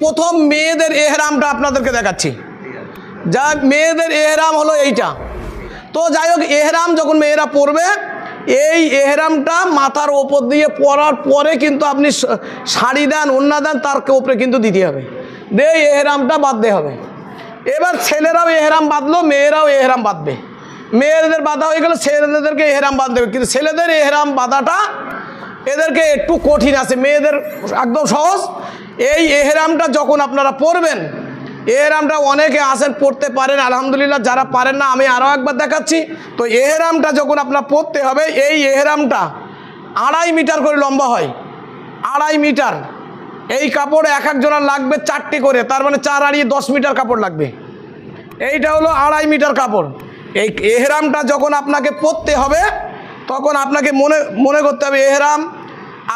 প্রথম মেয়েদের এহরামটা আপনাদেরকে দেখাচ্ছি। যা মেয়েদের এহরাম হলো এইটা। তো যাই হোক, এহরাম যখন মেয়েরা পরবে এই এহরামটা মাথার ওপর দিয়ে পরার পরে কিন্তু আপনি শাড়ি দেন অন্য দেন, তার উপরে কিন্তু দিতে হবে। দে এহরামটা বাঁধতে হবে। এবার ছেলেরাও এহরাম বাঁধলো, মেয়েরাও এহরাম বাঁধবে। মেয়েদের বাঁধা হয়ে গেলে, ছেলেদেরকে এহরাম বাঁধতে হবে। কিন্তু ছেলেদের এহরাম বাঁধাটা এদেরকে একটু কঠিন আছে, মেয়েদের একদম সহজ। এই এহেরামটা যখন আপনারা পরবেন এহেরামটা অনেকে আসেন পড়তে পারেন, আলহামদুলিল্লাহ, যারা পারেন না, আমি আরও একবার দেখাচ্ছি। তো এহেরামটা যখন আপনার পড়তে হবে, এই এহেরামটা আড়াই মিটার করে লম্বা হয়। আড়াই মিটার। এই কাপড় এক একজনের লাগবে চারটি করে, তার মানে চার আড়িয়ে দশ মিটার কাপড় লাগবে। এইটা হলো আড়াই মিটার কাপড়। এই এহরামটা যখন আপনাকে পরতে হবে, তখন আপনাকে মনে মনে করতে হবে এহরাম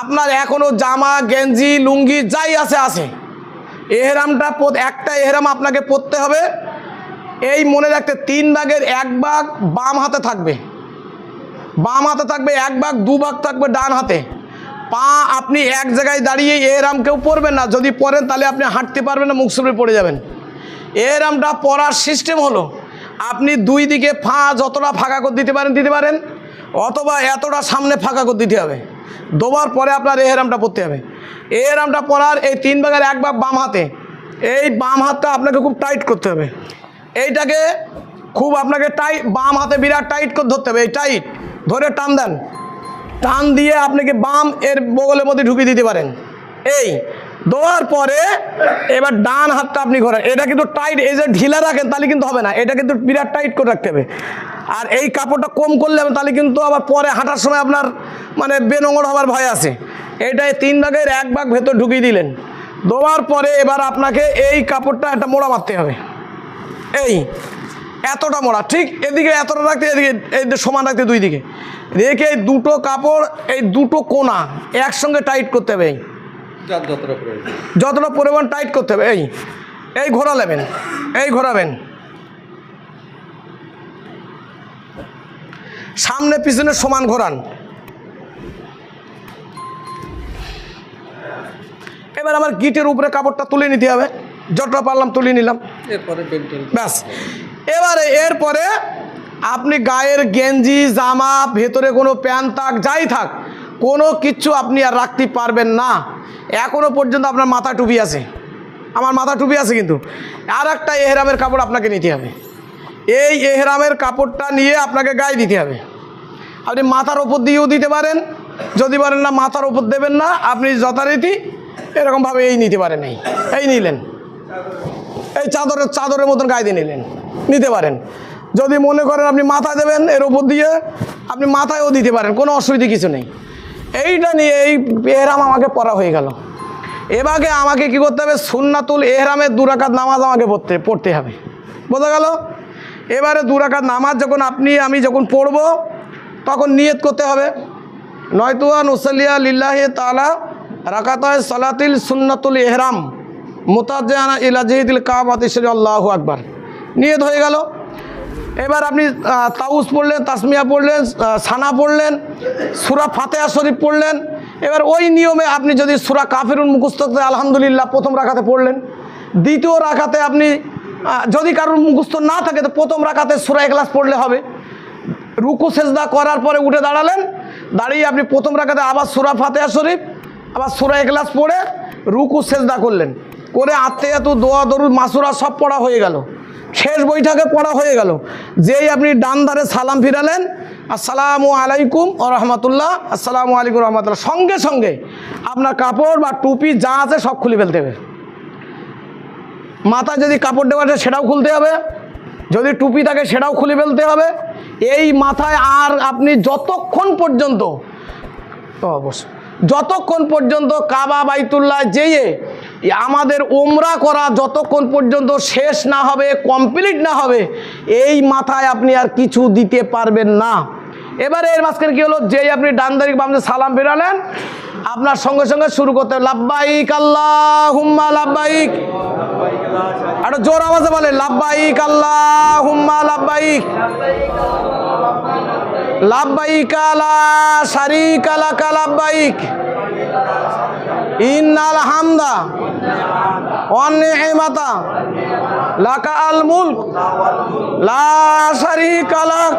আপনার এখনও জামা, গেঞ্জি, লুঙ্গি, যাই আছে আছে। এহরামটা একটা এহরাম আপনাকে পরতে হবে। এই মনে রাখতে তিন ভাগের এক ভাগ বাম হাতে থাকবে। বাম হাতে থাকবে, এক ভাগ, দু ভাগ থাকবে ডান হাতে। পা আপনি এক জায়গায় দাঁড়িয়ে এহরাম কেউ পরবেন না। যদি পরেন, তাহলে আপনি হাঁটতে পারবেন না, মুখ পড়ে যাবেন। এহরামটা পরার সিস্টেম হলো, আপনি দুই দিকে ফা যতটা ফাঁকা করে দিতে পারেন দিতে পারেন, অথবা এতটা সামনে ফাঁকা করে দিতে হবে। দোবার পরে আপনার এহরামটা পরতে হবে। এহরামটা পরার এই তিন ভাগের এক ভাগ বাম হাতে। এই বাম হাতটা আপনাকে খুব টাইট করতে হবে। এইটাকে খুব আপনাকে টাইট বাম হাতে বিরাট টাইট করে ধরতে হবে। এই টাইট ধরে টান দেন। টান দিয়ে আপনাকে বাম এর বগলের মধ্যে ঢুকিয়ে দিতে পারেন। এই দেওয়ার পরে এবার ডান হাতটা আপনি ঘোরান। এটা কিন্তু টাইট এই যে ঢিলা রাখেন তাহলে কিন্তু হবে না। এটা কিন্তু বিরাট টাইট করে রাখতে হবে। আর এই কাপড়টা কম করলে তাহলে কিন্তু আবার পরে হাঁটার সময় আপনার মানে বেনঙ্গর হওয়ার ভয় আছে। এটাই তিন ভাগের এক ভাগ ভেতর ঢুকিয়ে দিলেন। দেওয়ার পরে এবার আপনাকে এই কাপড়টা একটা মোড়া মারতে হবে। এই এতটা মোড়া ঠিক এদিকে এতটা রাখতে এদিকে এই সমান রাখতে দুই দিকে। রেখে এই দুটো কাপড় এই দুটো কোনা একসঙ্গে টাইট করতে হবে। এই যতটা পরিমাণ টাইট করতে হবে। এই এই ঘোরালেবেন এই ঘোরাবেন। সামনে পিছনে সমান ঘোরান। এবার আমার গিটের উপরে কাপড়টা তুলে নিতে হবে। যতটা পারলাম তুলে নিলাম। এরপরে ব্যাস। এবারে এরপরে আপনি গায়ের গেঞ্জি জামা ভেতরে কোনো প্যান্ট থাক যাই থাক কোনো কিচ্ছু আপনি আর রাখতে পারবেন না। এখনও পর্যন্ত আপনার মাথা টুপি আছে। আমার মাথা টুপি আছে কিন্তু। আর একটা এহরামের কাপড় আপনাকে নিতে হবে। এই এহরামের কাপড়টা নিয়ে আপনাকে গায়ে দিতে হবে। আপনি মাথার ওপর দিয়েও দিতে পারেন, যদি পারেন না মাথার ওপর দেবেন না, আপনি যথারীতি এরকমভাবে এই নিতে পারেন এই। এই নিলেন। এই চাদরের চাদরের মতন গায়ে দিয়ে নিলেন। নিতে পারেন। যদি মনে করেন আপনি মাথায় দেবেন এর উপর দিয়ে, আপনি মাথায়ও দিতে পারেন, কোনো অসুবিধা কিছু নেই। এইটা নিয়ে এই এহরাম আমাকে পড়া হয়ে গেল। এবারে আমাকে কি করতে হবে? সুন্নাতুল এহরামের দুরাকাত নামাজ আমাকে পড়তে পড়তে হবে। বোঝা গেল? এবারে দু দুরাকাত নামাজ যখন আপনি, আমি যখন পড়ব, তখন নিয়ত করতে হবে। নয়তুয়া নুসাল্লিয়া লিল্লাহ তালা রাকাতয় সালাতিল সুন্নাতুল এহরাম মোতাজানা ইলা জহিদুল কাবাতি শরী আল্লাহু আকবার। নিয়ত হয়ে গেল। এবার আপনি তাউস পড়লেন, তাসমিয়া পড়লেন সানা পড়লেন, সুরা ফাতেহা শরীফ পড়লেন। এবার ওই নিয়মে আপনি যদি সুরা কাফিরুন মুখস্থ আলহামদুলিল্লাহ প্রথম রাখাতে পড়লেন, দ্বিতীয় রাখাতে আপনি যদি কারোর মুখস্থ না থাকে, তো প্রথম রাখাতে সুরা এখলাস পড়লে হবে। রুকু, সেজদা করার পরে উঠে দাঁড়ালেন। দাঁড়িয়ে আপনি প্রথম রাখাতে আবার সুরা ফাতেহা শরীফ, আবার সুরা এখলাস পড়ে রুকু, সেজদা করলেন। করে আত্মে এত দোয়া, দরুদ, মাসুরা সব পড়া হয়ে গেল। শেষ বৈঠকে পড়া হয়ে গেল। যেই আপনি ডান ধারে সালাম ফিরালেন, আসসালামু আলাইকুম ও রহমতুল্লাহ, আসসালামু আলাইকুম রহমতুল্লাহ। সঙ্গে সঙ্গে আপনার কাপড় বা টুপি যা আছে সব খুলে ফেলতে হবে। মাথায় যদি কাপড় দেওয়া আছে, সেটাও খুলতে হবে। যদি টুপি থাকে, সেটাও খুলে ফেলতে হবে। এই মাথায় আর আপনি যতক্ষণ পর্যন্ত তো অবশ্য যতক্ষণ পর্যন্ত কাবা, বাইতুল্লাহ যেয়ে আমাদের ওমরা করা যতক্ষণ পর্যন্ত শেষ না হবে, কমপ্লিট না হবে, এই মাথায় আপনি আর কিছু দিতে পারবেন না। এবারে এর মাঝখানে কী হলো? যেই আপনি ডান দাঁড়িয়ে বামে সালাম বেরালেন আপনার সঙ্গে সঙ্গে শুরু করতে হবে। লাব্বাইক আল্লাহ হুম্মা লাব্বাইক। একটা জোর আওয়াজে বলে লাব্বাইক আল্লাহ হুম্মা লাব্বাইক। লাব্বাইক আলা শারিক আলাকা লাব্বাইক। ইন্নাল হামদা অন্যতা লাকা আল মুলক। লা শারিকা লাক।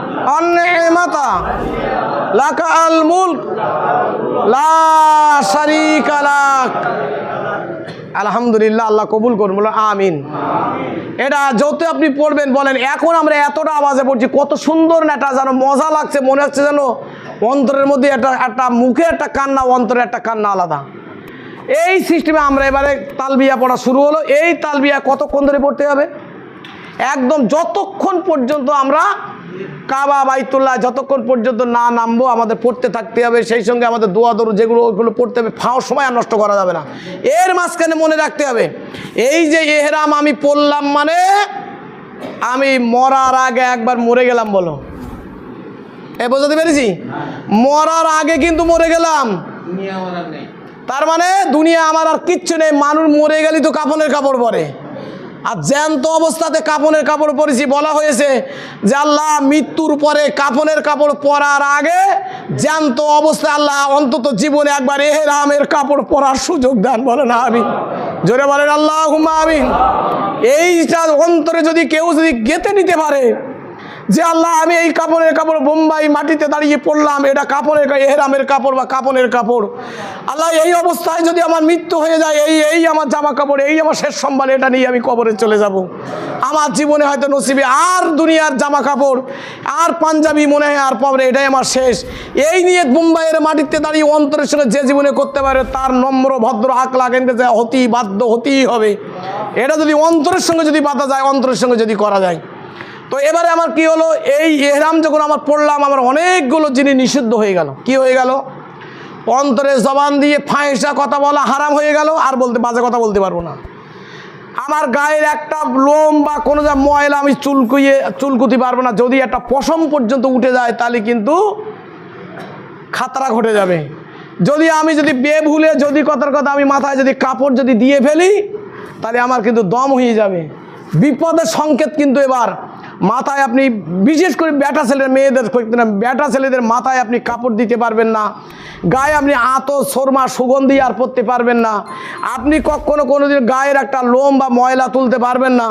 লা আলহামদুলিল্লাহ, আল্লাহ কবুল করুন বলো আমিন। এটা যত আপনি পড়বেন, বলেন, এখন আমরা এতটা আওয়াজে পড়ছি, কত সুন্দর না, এটা যেন মজা লাগছে, মনে হচ্ছে যেন অন্তরের মধ্যে একটা একটা মুখে একটা কান্না, অন্তরে একটা কান্না আলাদা। এই সিস্টেমে আমরা এবারে তালবিয়া পড়া শুরু হলো। এই তালবিয়া কতক্ষণ ধরে পড়তে হবে? একদম যতক্ষণ পর্যন্ত আমরা কাবা বাইতুল্লাহ যতক্ষণ পর্যন্ত না নামবো আমাদের পড়তে থাকতে হবে। সেই সঙ্গে আমাদের দোয়া দরু যেগুলো ওগুলো পড়তে হবে। ফাও সময় আর নষ্ট করা যাবে না। এর মাঝখানে মনে রাখতে হবে এই যে এহরাম আমি পড়লাম মানে আমি মরার আগে একবার মরে গেলাম বলো। এ বোঝাতে পেরেছি? মরার আগে কিন্তু মরে গেলাম। তার মানে দুনিয়া আমার আর কিচ্ছু নেই। মানুষ মরে গেলি তো কাপড়ের কাপড় পরে। আর জ্যান্ত অবস্থাতে কাপনের কাপড় পরেছি বলা হয়েছে যে আল্লাহ মৃত্যুর পরে কাপনের কাপড় পরার আগে জ্যান্ত অবস্থা আল্লাহ অন্তত জীবনে একবার এহেরামের কাপড় পরার সুযোগ দেন। বলে না আমি জোরে বলেন আল্লাহ হুমা আমিন এইটা অন্তরে যদি কেউ যদি গেতে নিতে পারে যে আল্লাহ, আমি এই কাপড়ের কাপড় বোম্বাই মাটিতে দাঁড়িয়ে পড়লাম, এটা কাপড়ের এহরামের কাপড় বা কাপড়ের কাপড়। আল্লাহ, এই অবস্থায় যদি আমার মৃত্যু হয়ে যায়, এই এই আমার জামা কাপড় এই আমার শেষ সম্বল, এটা নিয়ে আমি কবরে চলে যাব। আমার জীবনে হয়তো নসিবে আর দুনিয়ার জামা কাপড় আর পাঞ্জাবি মনে হয় আর পাবরে এটাই আমার শেষ। এই নিয়ে মুম্বাইয়ের মাটিতে দাঁড়িয়ে অন্তরের সঙ্গে যে জীবনে করতে পারে, তার নম্র, ভদ্র হাক লাগেন যে হতেই বাধ্য হতেই হবে। এটা যদি অন্তরের সঙ্গে যদি বাধা যায়, অন্তরের সঙ্গে যদি করা যায়। তো এবারে আমার কি হলো? এই এহরাম যখন আমার পড়লাম, আমার অনেকগুলো জিনিস নিষিদ্ধ হয়ে গেল। কি হয়ে গেল? অন্তরে জবান দিয়ে ফাঁসা কথা বলা হারাম হয়ে গেল, আর বলতে, বাজে কথা বলতে পারব না। আমার গায়ের একটা লোম বা কোনো যা ময়লা আমি চুলকুইয়ে, চুলকুতি পারব না। যদি একটা পশম পর্যন্ত উঠে যায়, তাহলে কিন্তু খাতরা ঘটে যাবে। যদি আমি যদি বে ভুলে, যদি কথার কথা আমি মাথায় যদি কাপড় যদি দিয়ে ফেলি, তাহলে আমার কিন্তু দম হয়ে যাবে। বিপদের সংকেত কিন্তু এবার মাথায় আপনি, বিশেষ করে ব্যাটা ছেলের, মেয়েদের ব্যাটা ছেলেদের মাথায় আপনি কাপড় দিতে পারবেন না। গায়ে আপনি আত সরমা, সুগন্ধি আর পরতে পারবেন না। আপনি কখনো কোনো দিন গায়ের একটা লোম বা ময়লা তুলতে পারবেন না।